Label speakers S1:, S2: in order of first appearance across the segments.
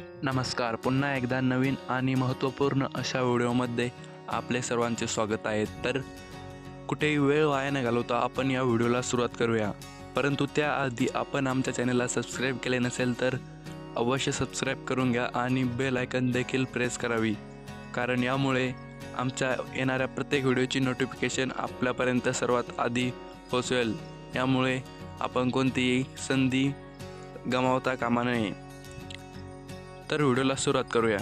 S1: नमस्कार पुन्हा एकदा नवीन आणि महत्त्वपूर्ण अशा व्हिडिओमध्ये आपले सर्वांचे स्वागत आहे. तर कुठेही वेळ वाया न घालवता आपण या व्हिडिओला सुरुवात करूया. परंतु त्याआधी आपण आमच्या चॅनलला सबस्क्राईब केले नसेल तर अवश्य सबस्क्राईब करून घ्या आणि बेल आयकन देखील प्रेस करावी. कारण यामुळे आमच्या येणाऱ्या प्रत्येक व्हिडिओची नोटिफिकेशन आपल्यापर्यंत सर्वात आधी पोचवेल यामुळे आपण कोणतीही संधी गमावता कामा नये. तर व्हिडिओला सुरुवात करूया.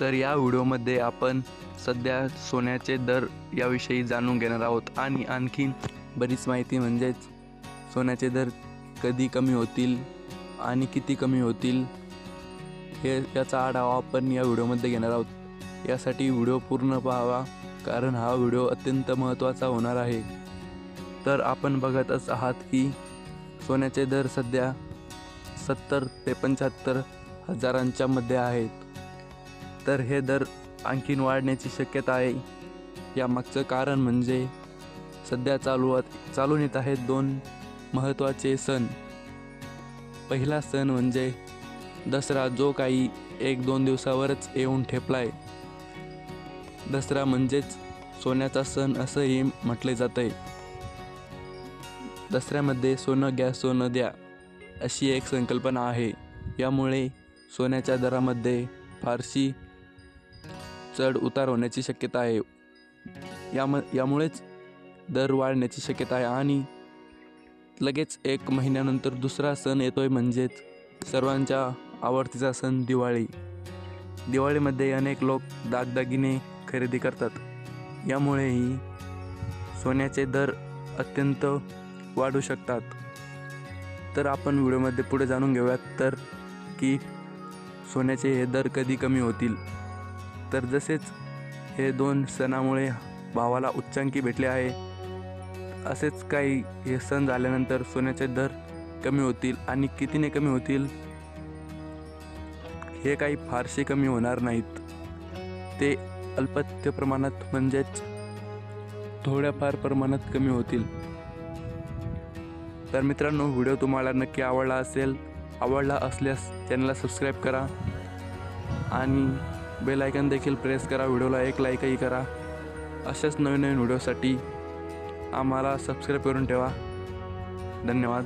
S1: तर या व्हिडिओमध्ये आपण सध्या सोन्याचे दर याविषयी जाणून घेणार आहोत आणि आणखीन बरीच माहिती म्हणजेच सोन्याचे दर कधी कमी होतील आणि किती कमी होतील हे याचा आढावा आपण या व्हिडिओमध्ये घेणार आहोत. यासाठी व्हिडिओ पूर्ण पाहावा कारण हा व्हिडिओ अत्यंत महत्त्वाचा होणार आहे. तर आपण बघतच आहात की सोन्याचे दर सध्या सत्तर ते पंच्याहत्तर हजारांच्या मध्ये आहेत. तर हे दर आणखीन वाढण्याची शक्यता आहे. यामागचं कारण म्हणजे सध्या चालू चालून येत आहेत दोन महत्त्वाचे सण. पहिला सण म्हणजे दसरा जो काही एक दोन दिवसावरच येऊन ठेपलाय. दसरा म्हणजेच सोन्याचा सण असंही म्हटले जाते दसऱ्यामध्ये सोनं घ्या सोनं द्या अशी एक संकल्पना आहे. यामुळे सोन्याच्या दरामध्ये फारशी चढ उतार होण्याची शक्यता आहे. याम यामुळेच दर वाढण्याची शक्यता आहे आणि लगेच एक महिन्यानंतर दुसरा सण येतोय म्हणजेच सर्वांच्या आवडतीचा सण दिवाळी. दिवाळीमध्ये अनेक लोक दागदागिने खरेदी करतात. यामुळेही सोन्याचे दर अत्यंत वाढू शकतात. तर आपण व्हिडिओमध्ये पुढे जाणून घेऊयात तर की सोन्याचे हे दर कधी कमी होतील? तर जसेच हे दोन सणामुळे भावाला उच्चांकी भेटले आहे असेच काही हे सण झाल्यानंतर सोन्याचे दर कमी होतील आणि कितीने कमी होतील? हे काही फारसे कमी होणार नाहीत. ते अल्पत्य प्रमाणात म्हणजेच थोड्याफार प्रमाणात कमी होतील. तर मित्रांनो व्हिडिओ तुम्हाला नक्की आवडला असेल आवडला असल्यास चॅनलला सबस्क्राईब करा. आणि बेल आयकन देखील प्रेस करा व्हिडिओला एक लाईकही करा. अशाच नवीन नवीन व्हिडिओसाठी आम्हाला सबस्क्राईब करून ठेवा. धन्यवाद.